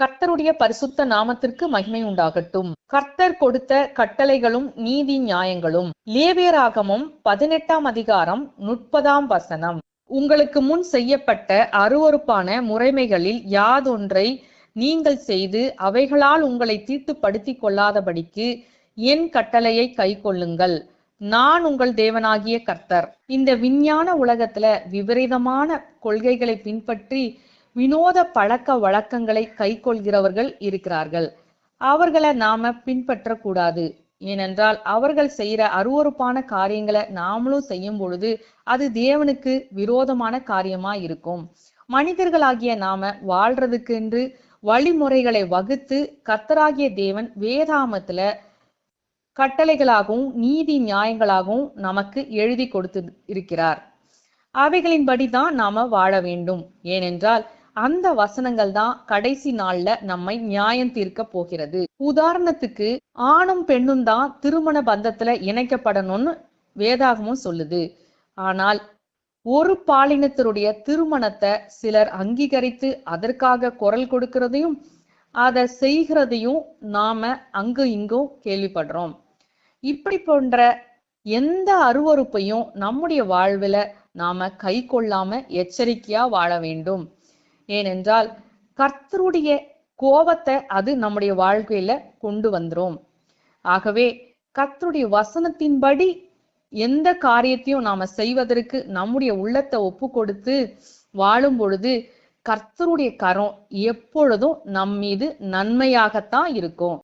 கர்த்தருடைய பரிசுத்த நாமத்திற்கு மகிமை உண்டாகட்டும். கர்த்தர் கொடுத்த கட்டளைகளும் நீதி நியாயங்களும் லேவியராகமும் பதினெட்டாம் அதிகாரம் முப்பதாம் வசனம். உங்களுக்கு முன் செய்யப்பட்ட அருவருப்பான முறைமைகளில் யாதொன்றை நீங்கள் செய்து அவைகளால் உங்களை தீட்டுப்படுத்தி கொள்ளாதபடிக்கு என் கட்டளையை கை கொள்ளுங்கள். நான் உங்கள் தேவனாகிய கர்த்தர். இந்த விஞ்ஞான உலகத்துல விபரீதமான கொள்கைகளை பின்பற்றி வினோத பழக்க வழக்கங்களை கைக்கொள்கிறவர்கள் இருக்கிறார்கள். அவர்களை நாம பின்பற்றக்கூடாது. ஏனென்றால் அவர்கள் செய்யற அருவருப்பான காரியங்களை நாமளும் செய்யும் பொழுது அது தேவனுக்கு விரோதமான காரியமா இருக்கும். மனிதர்களாகிய நாம வாழ்றதுக்கென்று வழிமுறைகளை வகுத்து கத்தராகிய தேவன் வேதாமத்துல கட்டளைகளாகவும் நீதி நியாயங்களாகவும் நமக்கு எழுதி கொடுத்து இருக்கிறார். அவைகளின்படி தான் நாம வாழ வேண்டும். ஏனென்றால் அந்த வசனங்கள் தான் கடைசி நாள்ல நம்மை நியாயம் தீர்க்க போகிறது. உதாரணத்துக்கு ஆணும் பெண்ணும் தான் திருமண பந்தத்துல இணைக்கப்படணும்னு வேதாகமும் சொல்லுது. ஆனால் ஒரு பாலினத்தினுடைய திருமணத்தை சிலர் அங்கீகரித்து அதற்காக குரல் கொடுக்கிறதையும் அதை செய்கிறதையும் நாம அங்கு இங்கும் கேள்விப்படுறோம். இப்படி போன்ற எந்த அருவறுப்பையும் நம்முடைய வாழ்வில நாம கை கொள்ளாம எச்சரிக்கையா வாழ வேண்டும். ஏனென்றால் கர்த்தருடைய கோபத்தை அது நம்முடைய வாழ்க்கையில கொண்டு வந்துரும். ஆகவே கர்த்தருடைய வசனத்தின்படி எந்த காரியத்தையும் நாம செய்வதற்கு நம்முடைய உள்ளத்தை ஒப்பு கொடுத்து வாழும் பொழுது கர்த்தருடைய கரம் எப்பொழுதும் நம் மீது நன்மையாகத்தான் இருக்கும்.